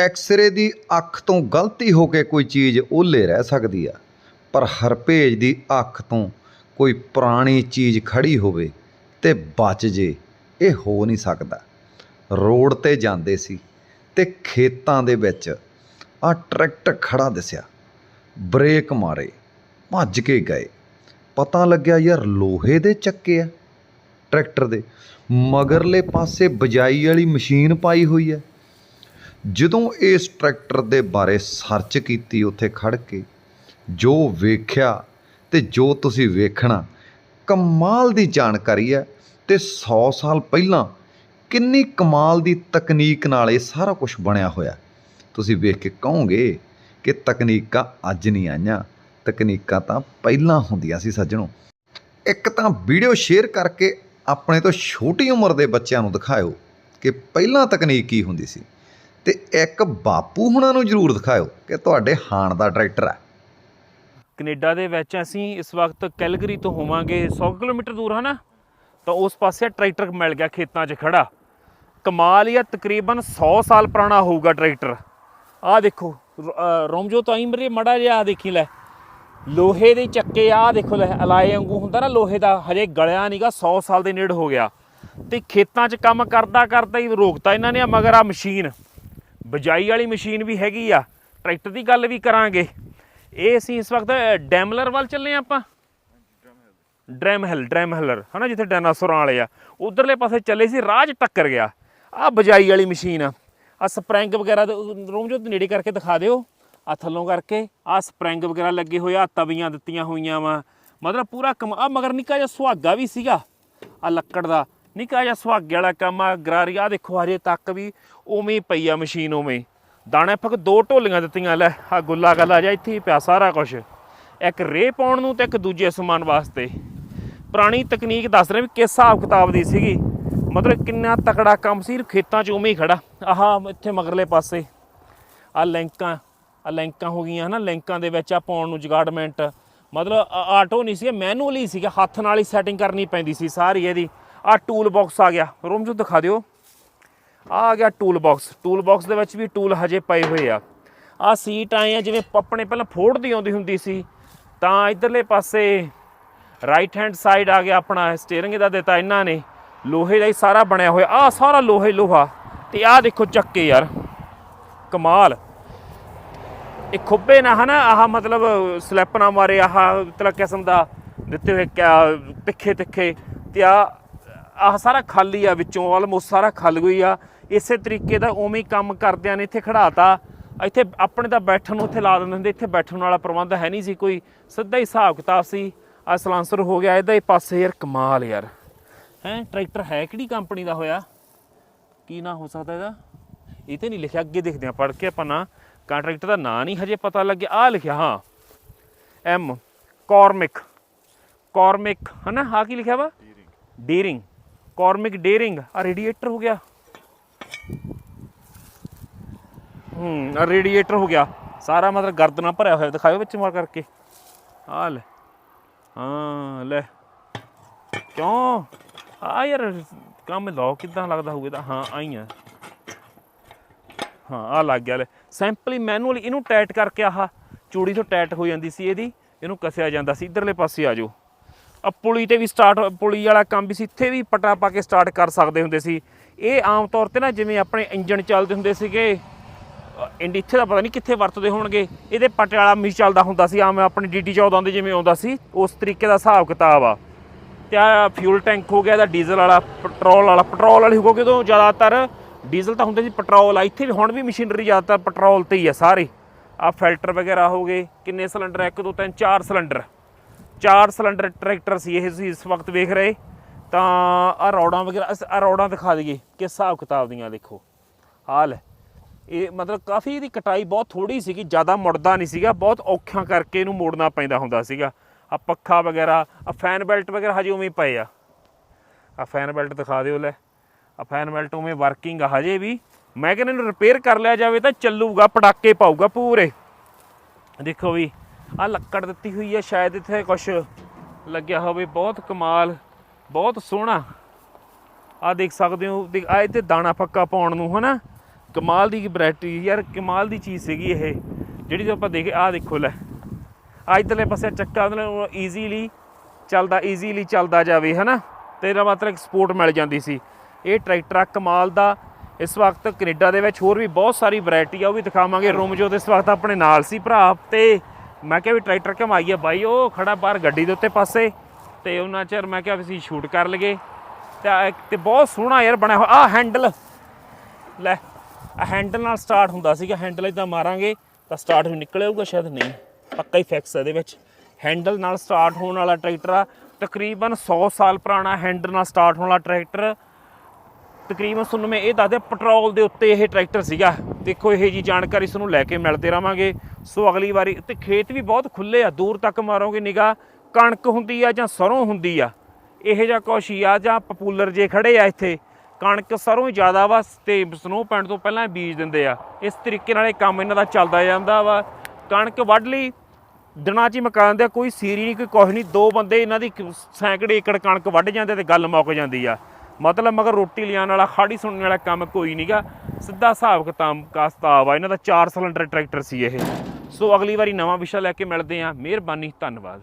X ray ਦੀ ਅੱਖ ਤੋਂ ਗਲਤੀ ਹੋ ਕੇ ਕੋਈ ਚੀਜ਼ ਓਹਲੇ ਰਹਿ ਸਕਦੀ ਆ, ਪਰ ਹਰਪੇਜ ਦੀ ਅੱਖ ਤੋਂ ਕੋਈ ਪੁਰਾਣੀ ਚੀਜ਼ ਖੜੀ ਹੋਵੇ ਤੇ ਬਚ ਜੇ, ਇਹ ਹੋ ਨਹੀਂ ਸਕਦਾ। ਰੋਡ ਤੇ ਜਾਂਦੇ ਸੀ ਤੇ ਖੇਤਾਂ ਦੇ ਵਿੱਚ ਆ ਟਰੈਕਟਰ ਖੜਾ ਦਿਸਿਆ। ਬ੍ਰੇਕ ਮਾਰੇ, ਭੱਜ ਕੇ ਗਏ। ਪਤਾ ਲੱਗਿਆ ਯਾਰ ਲੋਹੇ ਦੇ ਚੱਕੇ ਆ। ਟਰੈਕਟਰ ਦੇ ਮਗਰਲੇ ਪਾਸੇ ਬਜਾਈ ਵਾਲੀ ਮਸ਼ੀਨ ਪਾਈ ਹੋਈ ਹੈ ਜਦੋਂ ਇਸ ਟਰੈਕਟਰ ਦੇ ਬਾਰੇ ਸਰਚ ਕੀਤੀ ਉੱਥੇ ਖੜ ਕੇ, ਜੋ ਵੇਖਿਆ ਤੇ ਜੋ ਤੁਸੀਂ ਵੇਖਣਾ, ਕਮਾਲ ਦੀ ਜਾਣਕਾਰੀ ਹੈ ਤੇ 100 ਸਾਲ ਪਹਿਲਾਂ ਕਿੰਨੀ ਕਮਾਲ ਦੀ ਤਕਨੀਕ ਨਾਲ ਇਹ ਸਾਰਾ ਕੁਝ ਬਣਿਆ ਹੋਇਆ। ਤੁਸੀਂ ਵੇਖ ਕੇ ਕਹੋਗੇ ਕਿ ਤਕਨੀਕਾਂ ਅੱਜ ਨਹੀਂ ਆਈਆਂ, ਤਕਨੀਕਾਂ ਤਾਂ ਪਹਿਲਾਂ ਹੁੰਦੀਆਂ ਸੀ ਸੱਜਣੋ। ਇੱਕ ਤਾਂ ਵੀਡੀਓ ਸ਼ੇਅਰ ਕਰਕੇ ਆਪਣੇ ਤੋਂ ਛੋਟੀ ਉਮਰ ਦੇ ਬੱਚਿਆਂ ਨੂੰ ਦਿਖਾਇਓ ਕਿ ਪਹਿਲਾਂ ਤਕਨੀਕ ਕੀ ਹੁੰਦੀ ਸੀ। ਤੇ ਇੱਕ ਬਾਪੂ ਹੁਣਾਂ ਨੂੰ ਜ਼ਰੂਰ ਦਿਖਾਇਓ ਕਿ ਤੁਹਾਡੇ ਹਾਣ ਦਾ ਟਰੈਕਟਰ ਹੈ। ਕੈਨੇਡਾ ਦੇ ਵਿੱਚ ਅਸੀਂ ਇਸ ਵਕਤ ਕੈਲਗਰੀ ਤੋਂ ਹੋਵਾਂਗੇ 100 ਕਿਲੋਮੀਟਰ ਦੂਰ, ਹਨਾ? ਤਾਂ ਉਸ ਪਾਸੇ ਟਰੈਕਟਰ ਮਿਲ ਗਿਆ ਖੇਤਾਂ 'ਚ ਖੜਾ। ਕਮਾਲ ਹੀ ਤਕਰੀਬਨ 100 ਸਾਲ ਪੁਰਾਣਾ ਹੋਊਗਾ ਟਰੈਕਟਰ। ਆਹ ਦੇਖੋ, ਰ- ਅਹ, ਰੋਮਜੋ ਤਾਂ ਹੀ ਮੜਾ ਜਿਹਾ ਆਹ ਦੇਖੀ ਲੈ। ਲੋਹੇ ਦੇ ਚੱਕੇ, ਆਹ ਦੇਖੋ ਲੈ, ਅਲਾਏ ਵਾਂਗੂ ਹੁੰਦਾ ਨਾ ਲੋਹੇ ਦਾ, ਹਜੇ ਗਲਿਆ ਨਹੀਂਗਾ 100 ਸਾਲ ਦੇ ਨੇੜੇ ਹੋ ਗਿਆ। ਤੇ ਖੇਤਾਂ 'ਚ ਕੰਮ ਕਰਦਾ ਕਰਦਾ ਹੀ ਰੋਕਤਾ ਇਹਨਾਂ ਨੇ, ਮਗਰ ਆ ਮਸ਼ੀਨ। ਬਜਾਈ ਵਾਲੀ ਮਸ਼ੀਨ ਵੀ ਹੈਗੀ ਆ, ਟਰੈਕਟਰ ਦੀ ਗੱਲ ਵੀ ਕਰਾਂਗੇ। ਇਹ ਅਸੀਂ ਇਸ ਵਕਤ ਡੈਮਲਰ ਵੱਲ ਚੱਲੇ ਹਾਂ ਆਪਾਂ। ਡਰੈਮਹਿਲ ਡਰੈਮਹਿਲਰ ਹਨਾ, ਜਿੱਥੇ ਡਾਇਨਾਸੌਰਾਂ ਵਾਲੇ ਆ। ਉਧਰਲੇ ਪਾਸੇ ਚੱਲੇ ਸੀ ਰਾਜ ਟੱਕਰ ਗਿਆ। ਆ ਬਜਾਈ ਵਾਲੀ ਮਸ਼ੀਨ ਆ। ਆ ਸਪ੍ਰਿੰਗ ਵਗੈਰਾ ਰੂਮ ਜੋ ਨੇੜੇ ਕਰਕੇ ਦਿਖਾ ਦਿਓ। ਆ ਥੱਲੋਂ ਕਰਕੇ ਆ ਸਪ੍ਰਿੰਗ ਵਗੈਰਾ ਲੱਗੇ ਹੋਏ ਆ ਤਵੀਆਂ ਦਿੱਤੀਆਂ ਹੋਈਆਂ ਵਾ। ਮਤਲਬ ਪੂਰਾ ਕਮ ਆ ਮਗਰ ਨਿੱਕਾ ਜਿਹਾ ਸੁਹਾਗਾ ਵੀ ਸੀਗਾ ਆ ਲੱਕੜ ਦਾ। ਨਿੱਕਾ ਜਿਹਾ ਸੁਹਾਗੇ ਵਾਲਾ ਕੰਮ ਆ, ਗਰਾਰੀ ਆ ਦੇਖੋ ਹਜੇ ਤੱਕ ਵੀ ਉਵੇਂ ਹੀ ਪਈ ਆ ਮਸ਼ੀਨ ਉਵੇਂ ਹੀ। ਦਾਣੇ ਫਕ ਦੋ ਢੋਲੀਆਂ ਦਿੱਤੀਆਂ, ਲੈ ਆ ਗੁੱਲਾ ਗੱਲਾ ਜਾ ਇੱਥੇ ਹੀ ਪਿਆ ਸਾਰਾ ਕੁਝ ਇੱਕ ਰੇ ਪਾਉਣ ਨੂੰ ਤੇ ਇੱਕ ਦੂਜੇ ਸਮਾਨ ਵਾਸਤੇ। ਪੁਰਾਣੀ ਤਕਨੀਕ ਦੱਸ ਰਹੇ ਵੀ ਕਿਸ ਹਿਸਾਬ ਕਿਤਾਬ ਦੀ ਸੀਗੀ। ਮਤਲਬ ਕਿੰਨਾ ਤਕੜਾ ਕੰਮ ਸੀ ਖੇਤਾਂ 'ਚ ਉਵੇਂ ਹੀ ਖੜਾ। ਆਹ, ਇੱਥੇ ਮਗਰਲੇ ਪਾਸੇ। ਆ ਲੈਂਕਾਂ ਆ ਲੈਂਕਾਂ ਹੋ ਗਈਆਂ ਹਨਾ, ਲੈਂਕਾਂ ਦੇ ਵਿੱਚ ਆ ਪਾਉਣ ਨੂੰ ਜਗਾੜਮੈਂਟ ਮਤਲਬ ਆਟੋ ਨਹੀਂ ਸੀ ਮੈਨੂਅਲੀ ਸੀਗਾ, ਹੱਥ ਨਾਲ ਹੀ ਸੈਟਿੰਗ ਕਰਨੀ ਪੈਂਦੀ ਸੀ ਸਾਰੀ ਇਹਦੀ। ਆ ਟੂਲ ਬਾਕਸ ਆ ਗਿਆ। ਰੂਮ 'ਚ ਦਿਖਾ ਦਿਓ। ਆ ਆ ਗਿਆ ਟੂਲ ਬਾਕਸ ਟੂਲ ਬਾਕਸ ਦੇ ਵਿੱਚ ਵੀ ਟੂਲ ਹਜੇ ਪਏ ਹੋਏ ਆ। ਆ ਸੀਟ ਆਏ ਆ, ਜਿਵੇਂ ਆਪਣੇ ਪਹਿਲਾਂ ਫੋਰਡ ਦੀ ਆਉਂਦੀ ਹੁੰਦੀ ਸੀ। ਤਾਂ ਇਧਰਲੇ ਪਾਸੇ ਰਾਈਟ ਹੈਂਡ ਸਾਈਡ ਆ ਗਿਆ ਆਪਣਾ ਸਟੀਅਰਿੰਗ ਦਾ ਦਿੱਤਾ ਇਹਨਾਂ ਨੇ। ਲੋਹੇ ਦਾ ਹੀ ਸਾਰਾ ਬਣਿਆ ਹੋਇਆ। ਆ ਸਾਰਾ ਲੋਹੇ ਲੋਹਾ। ਤੇ ਆਹ ਦੇਖੋ ਚੱਕੇ ਯਾਰ। ਕਮਾਲ। ਇਹ ਖੁੱਬੇ ਨਾ ਹਨਾ, ਆਹ ਮਤਲਬ ਸਲੈਪ ਨਾ ਮਾਰੇ ਆਹ ਤਲਾ ਕਿਸਮ ਦਾ ਦਿੱਤੇ ਹੋਏ ਕਿਆ, ਤਿੱਖੇ ਤਿੱਖੇ। ਤੇ ਆ ਆਹ ਸਾਰਾ ਖਾਲੀ ਆ ਵਿੱਚੋਂ ਆਲਮੋਸਟ ਸਾਰਾ ਖਲ ਗਈ ਆ। ਇਸੇ ਤਰੀਕੇ ਦਾ ਉਵੇਂ ਹੀ ਕੰਮ ਕਰਦਿਆਂ ਨੇ ਇੱਥੇ ਖੜਾਤਾ। ਇੱਥੇ ਆਪਣੇ ਤਾਂ ਬੈਠਣ ਨੂੰ ਉੱਥੇ ਲਾ ਦਿੰਦੇ ਹੁੰਦੇ ਇੱਥੇ ਬੈਠਣ ਵਾਲਾ ਪ੍ਰਬੰਧ ਹੈ ਨਹੀਂ ਸੀ ਕੋਈ। ਸਿੱਧਾ ਹੀ ਹਿਸਾਬ ਕਿਤਾਬ ਸੀ। ਆ ਸਲਾਂਸਰ ਹੋ ਗਿਆ ਇਹਦਾ ਹੀ ਪਾਸੇ ਯਾਰ ਕਮਾਲ ਯਾਰ। ਹੈ ਟਰੈਕਟਰ ਹੈ ਕਿਹੜੀ ਕੰਪਨੀ ਦਾ ਹੋਇਆ? ਕੀ ਨਾਂ ਹੋ ਸਕਦਾ ਇਹਦਾ? ਇਹ ਤੇ ਨਹੀਂ ਲਿਖਿਆ ਅੱਗੇ ਦੇਖਦੇ ਆ ਪੜ੍ਹ ਕੇ ਆਪਾਂ ਨਾ। ਕੰਟਰੈਕਟਰ ਦਾ ਨਾਂ ਨਹੀਂ ਹਜੇ ਪਤਾ ਲੱਗਿਆ। ਆ ਲਿਖਿਆ ਹਾਂ। ਐਮ ਕਾਰਮਿਕ ਕਾਰਮਿਕ ਹਨਾ? ਆ ਕੀ ਲਿਖਿਆ ਵਾ? ਡੀਰਿੰਗ ਕਾਰਮਿਕ ਡੇਰਿੰਗ ਆ ਰੇਡੀਏਟਰ ਹੋ ਗਿਆ। ਹੂੰ ਆ ਰੇਡੀਏਟਰ ਹੋ ਗਿਆ। ਸਾਰਾ ਮਤਲਬ ਗਰਦ ਨਾਲ ਭਰਿਆ ਹੋਇਆ ਦਿਖਾਓ ਵਿੱਚ ਮਾਰ ਕਰਕੇ। ਆ ਲੈ, ਹਾਂ, ਲੈ। ਕਿਉਂ? ਆ ਯਾਰ, ਕੰਮ ਲਾਓ, ਕਿਦਾਂ ਲੱਗਦਾ ਹੋਊਗਾ ਤਾਂ ਹਾਂ, ਆਈ ਆ। ਹਾਂ ਆ ਲੱਗ ਗਿਆ, ਲੈ। ਸੈਂਪਲੀ ਹੀ ਮੈਨੂਅਲੀ ਇਹਨੂੰ ਟਾਈਟ ਕਰਕੇ ਆਹ ਚੂੜੀ ਤੋਂ ਟਾਈਟ ਹੋ ਜਾਂਦੀ ਸੀ ਇਹਦੀ, ਇਹਨੂੰ ਕੱਸਿਆ ਜਾਂਦਾ ਸੀ। ਇਧਰਲੇ ਪਾਸੇ ਆ ਜਾਓ। ਪੁਲੀ ਤੇ ਵੀ ਸਟਾਰਟ ਪੁਲੀ ਵਾਲਾ ਕੰਮ ਵੀ ਸੀ, ਇੱਥੇ ਵੀ ਪਟਾ ਪਾ ਕੇ ਸਟਾਰਟ ਕਰ ਸਕਦੇ ਹੁੰਦੇ ਸੀ। ਇਹ ਆਮ ਤੌਰ ਤੇ ਨਾ ਜਿਵੇਂ ਆਪਣੇ ਇੰਜਣ ਚੱਲਦੇ ਹੁੰਦੇ ਸੀਗੇ ਇੰਡ, ਇੱਥੇ ਦਾ ਪਤਾ ਨਹੀਂ ਕਿੱਥੇ ਵਰਤਦੇ ਹੋਣਗੇ। ਇਹਦੇ ਪਟੇ ਵਾਲਾ ਮੀ ਚੱਲਦਾ ਹੁੰਦਾ ਸੀ, ਆਮ ਆਪਣੀ ਡੀਟੀ 14 ਦੇ ਜਿਵੇਂ ਆਉਂਦਾ ਸੀ, ਉਸ ਤਰੀਕੇ ਦਾ ਹਿਸਾਬ ਕਿਤਾਬ ਆ। ਤੇ ਆ ਫਿਊਲ ਟੈਂਕ ਹੋ ਗਿਆ, ਇਹਦਾ ਡੀਜ਼ਲ ਵਾਲਾ ਪੈਟਰੋਲ ਵਾਲਾ ਪੈਟਰੋਲ ਵਾਲੀ ਹੋ ਗਈ ਉਦੋਂ ਜ਼ਿਆਦਾਤਰ। ਡੀਜ਼ਲ ਤਾਂ ਹੁੰਦੇ ਸੀ ਪੈਟਰੋਲ ਆ, ਇੱਥੇ ਵੀ ਹੁਣ ਵੀ ਮਸ਼ੀਨਰੀ ਜ਼ਿਆਦਾਤਰ ਪੈਟਰੋਲ ਤੇ ਹੀ ਆ ਸਾਰੇ। ਆ ਫਿਲਟਰ ਵਗੈਰਾ ਹੋ ਗਏ, ਕਿੰਨੇ ਸਿਲੰਡਰ 1 2 3 4 ਸਿਲੰਡਰ ਚਾਰ ਸਿਲੰਡਰ ਟਰੈਕਟਰ ਸੀ ਇਹ ਤੁਸੀਂ ਇਸ ਵਕਤ ਵੇਖ ਰਹੇ। ਤਾਂ ਆ ਰੌੜਾਂ ਵਗੈਰਾ ਆ ਰੌੜਾਂ ਦਿਖਾ ਦਈਏ ਕਿ ਹਿਸਾਬ ਕਿਤਾਬ ਦੀਆਂ ਦੇਖੋ। ਹਾਲ ਇਹ ਮਤਲਬ ਕਾਫੀ ਇਹਦੀ ਕਟਾਈ ਬਹੁਤ ਥੋੜੀ ਸੀਗੀ, ਜ਼ਿਆਦਾ ਮੁੜਦਾ ਨਹੀਂ ਸੀਗਾ। ਬਹੁਤ ਔਖਿਆਂ ਕਰਕੇ ਇਹਨੂੰ ਮੋੜਨਾ ਪੈਂਦਾ ਹੁੰਦਾ ਸੀਗਾ। ਆ ਪੱਖਾ ਵਗੈਰਾ ਆ ਫੈਨ ਬੈਲਟ ਵਗੈਰਾ ਹਜੇ ਉਵੇਂ ਪਏ ਆ। ਆ ਫੈਨ ਬੈਲਟ ਦਿਖਾ ਦਿਓ ਲੈ। ਆ ਫੈਨ ਬੈਲਟ ਉਵੇਂ ਵਰਕਿੰਗ ਆ ਹਜੇ ਵੀ। ਮੈਂ ਕਹਿੰਦਾ ਇਹਨੂੰ ਰਿਪੇਅਰ ਕਰ ਲਿਆ ਜਾਵੇ ਤਾਂ ਚੱਲੂਗਾ, ਪਟਾਕੇ ਪਾਊਗਾ ਪੂਰੇ। ਦੇਖੋ ਵੀ ਆ ਲੱਕੜ ਦਿੱਤੀ ਹੋਈ ਹੈ ਸ਼ਾਇਦ ਇੱਥੇ ਕੁਝ ਲੱਗਿਆ ਹੋਵੇ। ਬਹੁਤ ਕਮਾਲ, ਬਹੁਤ ਸੋਹਣਾ। ਆ ਦੇਖ ਸਕਦੇ ਹੋ ਆ ਇੱਥੇ ਦਾਣਾ ਪੱਕਾ ਪਾਉਣ ਨੂੰ, ਹਨਾ? ਕਮਾਲ ਦੀ ਵੈਰਾਈਟੀ ਯਾਰ, ਕਮਾਲ ਦੀ ਚੀਜ਼ ਸੀਗੀ ਇਹ, ਜਿਹੜੀ ਜੋ ਆਪਾਂ ਦੇਖੇ ਆਹ ਦੇਖੋ ਲੈ। ਆ ਇਧਰਲੇ ਪਾਸੇ ਚੱਕਾ, ਮਤਲਬ ਈਜ਼ੀਲੀ ਚੱਲਦਾ ਈਜ਼ੀਲੀ ਚੱਲਦਾ ਜਾਵੇ, ਹਨਾ? ਤੇ ਇਹਦਾ ਮਤਲਬ ਸਪੋਰਟ ਮਿਲ ਜਾਂਦੀ ਸੀ। ਇਹ ਟਰੈਕਟਰ ਆ, ਕਮਾਲ ਦਾ। ਇਸ ਵਕਤ ਕੈਨੇਡਾ ਦੇ ਵਿੱਚ ਹੋਰ ਵੀ ਬਹੁਤ ਸਾਰੀ ਵੈਰਾਈਟੀ ਆ, ਉਹ ਵੀ ਦਿਖਾਵਾਂਗੇ। ਰੂਮ ਜੋ ਇਸ ਵਕਤ ਆਪਣੇ ਨਾਲ ਸੀ, ਭਰਾ, ਤੇ ਮੈਂ ਕਿਹਾ ਵੀ ਟਰੈਕਟਰ ਘਮਾਈਏ ਬਾਈ, ਉਹ ਖੜਾ ਬਾਹਰ ਗੱਡੀ ਦੇ ਉੱਤੇ ਪਾਸੇ ਤੇ ਉਹਨਾਂ ਚਿਰ ਮੈਂ ਕਿਹਾ ਵੀ ਅਸੀਂ ਸ਼ੂਟ ਕਰ ਲਈਏ। ਤੇ ਤੇ ਬਹੁਤ ਸੋਹਣਾ ਯਾਰ ਬਣਿਆ ਹੋਇਆ ਆ ਹੈਂਡਲ ਲੈ ਆ ਹੈਂਡਲ ਨਾਲ ਸਟਾਰਟ ਹੁੰਦਾ ਸੀਗਾ ਹੈਂਡਲ ਇਦਾਂ ਮਾਰਾਂਗੇ ਤਾਂ ਸਟਾਰਟ ਵੀ ਨਿਕਲ ਆਊਗਾ ਸ਼ਾਇਦ, ਨਹੀਂ, ਪੱਕਾ ਹੀ ਫਿਕਸ ਹੈ ਇਹਦੇ ਵਿੱਚ। ਹੈਂਡਲ ਨਾਲ ਸਟਾਰਟ ਹੋਣ ਵਾਲਾ ਟਰੈਕਟਰ ਆ, ਤਕਰੀਬਨ 100 ਸਾਲ ਪੁਰਾਣਾ ਹੈਂਡਲ ਨਾਲ ਸਟਾਰਟ ਹੋਣ ਵਾਲਾ ਟਰੈਕਟਰ। ਤਕਰੀਬਨ ਤੁਹਾਨੂੰ ਮੈਂ ਇਹ ਦੱਸਦਿਆ ਪੈਟਰੋਲ ਦੇ ਉੱਤੇ ਇਹ ਟਰੈਕਟਰ ਸੀਗਾ। ਦੇਖੋ ਇਹ ਜੀ ਜਾਣਕਾਰੀ ਤੁਹਾਨੂੰ ਲੈ ਕੇ ਮਿਲਦੇ ਰਵਾਂਗੇ। ਸੋ ਅਗਲੀ ਵਾਰੀ ਤੇ ਖੇਤ ਵੀ ਬਹੁਤ ਖੁੱਲੇ ਆ, ਦੂਰ ਤੱਕ ਮਾਰੋਗੇ ਨਿਗਾਹ, ਕਣਕ ਹੁੰਦੀ ਆ ਜਾਂ ਸਰੋਂ ਹੁੰਦੀ ਆ, ਇਹ ਜਿਹਾ ਕੁਛ ਹੀ ਆ, ਜਾਂ ਪਪੂਲਰ ਜੇ ਖੜੇ ਆ ਇੱਥੇ, ਕਣਕ ਸਰੋਂ ਹੀ ਜ਼ਿਆਦਾ ਵਾ, ਤੇ ਸਨੋ ਪੈਣ ਤੋਂ ਪਹਿਲਾਂ ਇਹ ਬੀਜ ਦਿੰਦੇ ਆ। ਇਸ ਤਰੀਕੇ ਨਾਲ ਇਹ ਕੰਮ ਇਹਨਾਂ ਦਾ ਚੱਲਦਾ ਜਾਂਦਾ ਵਾ। ਕਣਕ ਵੱਢ ਲਈ, ਦਿਨਾਂ 'ਚ ਹੀ ਮੁਕਾ ਦਿੰਦੇ ਕੋਈ ਸੀਰੀ ਨਹੀਂ, ਕੋਈ ਕੁਛ ਨਹੀਂ, ਦੋ ਬੰਦੇ ਇਹਨਾਂ ਦੀ ਸੈਂਕੜੇ ਏਕੜ ਕਣਕ ਵੱਢ ਜਾਂਦੇ ਤੇ ਗੱਲ ਮੁੱਕ ਜਾਂਦੀ ਆ। ਮਤਲਬ ਮਗਰ ਰੋਟੀ ਲਿਆਉਣ ਵਾਲਾ, ਖਾੜੀ ਸੁਣਨ ਵਾਲਾ ਕੰਮ ਕੋਈ ਨਹੀਂਗਾ ਸਿੱਧਾ ਹਿਸਾਬ ਕਿਤਾਬ, ਕਾਸਤਾਬ ਆ। ਇਹਨਾਂ ਦਾ 4 ਸਿਲੰਡਰ ਟਰੈਕਟਰ ਸੀ ਇਹ। ਸੋ ਅਗਲੀ ਵਾਰੀ ਨਵਾਂ ਵਿਸ਼ਾ ਲੈ ਕੇ ਮਿਲਦੇ ਆ ਮਿਹਰਬਾਨੀ, ਧੰਨਵਾਦ।